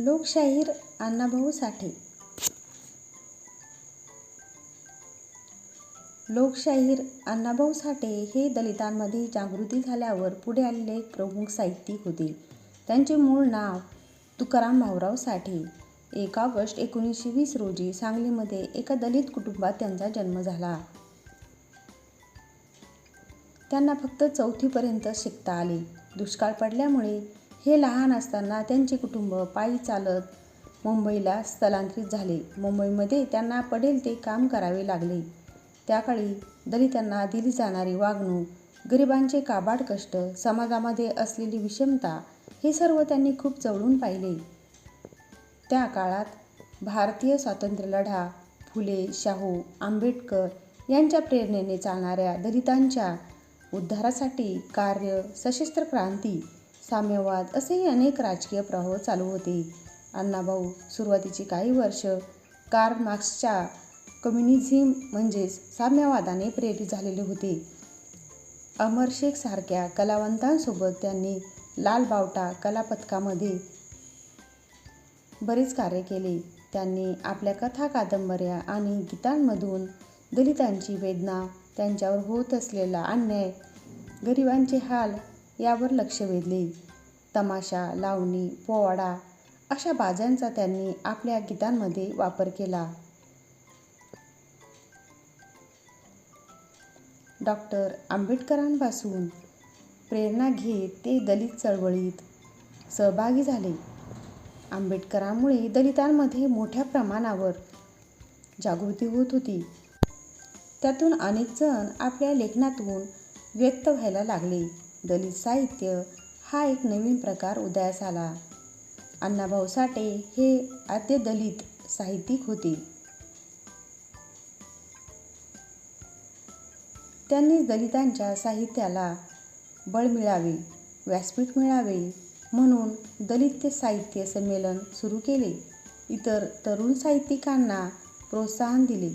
लोकशाहीर अण्णाभाऊ साठे लोकशाहीर अण्णाभाऊ साठे हे दलितांमध्ये जागृती झाल्यावर पुढे आलेले एक प्रमुख साहित्यिक होते. त्यांचे मूळ नाव तुकाराम भाऊराव साठे. एक ऑगस्ट एकोणीसशे वीस रोजी सांगलीमध्ये एका दलित कुटुंबात त्यांचा जन्म झाला. त्यांना फक्त चौथीपर्यंत शिकता आले. दुष्काळ पडल्यामुळे हे लहान असताना त्यांचे कुटुंब पायी चालत मुंबईला स्थलांतरित झाले. मुंबईमध्ये त्यांना पडेल ते काम करावे लागले. त्याकाळी दलितांना दिली जाणारी वागणूक, गरिबांचे काबाड कष्ट, समाजामध्ये असलेली विषमता हे सर्व त्यांनी खूप जवळून पाहिले. त्या काळात भारतीय स्वातंत्र्यलढा, फुले, शाहू, आंबेडकर यांच्या प्रेरणेने चालणाऱ्या दलितांच्या उद्धारासाठी कार्य, सशस्त्र क्रांती, साम्यवाद असेही अनेक राजकीय प्रवाह चालू होते. अण्णाभाऊ सुरुवातीची काही वर्ष कार्ल मार्क्सच्या कम्युनिझम म्हणजेच साम्यवादाने प्रेरित झालेले होते. अमर शेखसारख्या कलावंतांसोबत त्यांनी लाल बावटा कलापथकामध्ये बरेच कार्य केले. त्यांनी आपल्या कथा, कादंबऱ्या आणि गीतांमधून दलितांची वेदना, त्यांच्यावर होत असलेला अन्याय, गरिबांचे हाल यावर लक्ष वेधले. तमाशा, लावणी, पोवाडा अशा बाज्यांचा त्यांनी आपल्या गीतांमध्ये वापर केला. डॉक्टर आंबेडकरांपासून प्रेरणा घेत ते दलित चळवळीत सहभागी झाले. आंबेडकरांमुळे दलितांमध्ये मोठ्या प्रमाणावर जागृती होत होती. त्यातून अनेक जण आपल्या लेखनातून व्यक्त व्हायला लागले. दलित साहित्य हा एक नवीन प्रकार उदयास आला. अण्णाभाऊ साठे हे आद्य दलित साहित्यिक होते. त्यांनीच दलितांच्या साहित्याला बळ मिळावे, व्यासपीठ मिळावे म्हणून दलित साहित्य संमेलन सुरू केले. इतर तरुण साहित्यिकांना प्रोत्साहन दिले.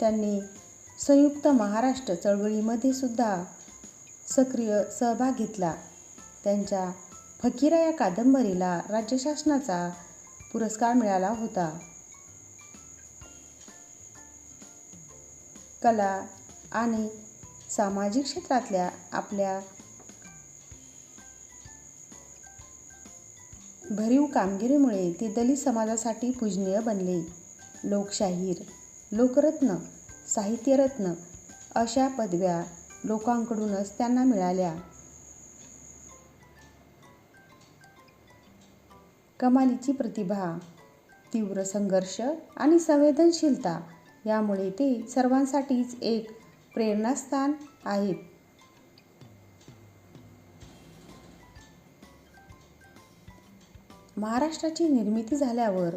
त्यांनी संयुक्त महाराष्ट्र चळवळीमध्ये सुद्धा सक्रिय सहभाग घेतला. त्यांच्या फकिरा या कादंबरीला राज्य शासनाचा पुरस्कार मिळाला होता. कला आणि सामाजिक क्षेत्रातल्या आपल्या भरीव कामगिरीमुळे ते दलित समाजासाठी पूजनीय बनले. लोकशाहीर, लोकरत्न, साहित्यरत्न अशा पदव्या लोकांकडूनच त्यांना मिळाल्या. कमालीची प्रतिभा, तीव्र संघर्ष आणि संवेदनशीलता यामुळे ते सर्वांसाठीच एक प्रेरणास्थान आहेत. महाराष्ट्राची निर्मिती झाल्यावर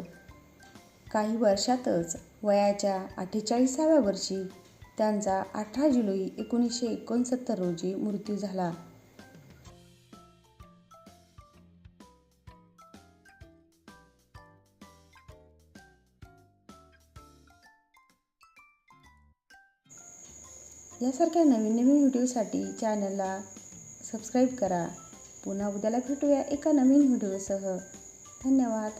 काही वर्षातच वयाच्या अठ्ठेचाळीसाव्या वर्षी त्यांचा अठरा जुलै एकोणीसशे एकोणसत्तर रोजी मृत्यू झाला. यासारख्या नवीन नवीन व्हिडिओसाठी चॅनलला सबस्क्राईब करा. पुन्हा उद्याला भेटूया एका नवीन व्हिडिओसह. धन्यवाद.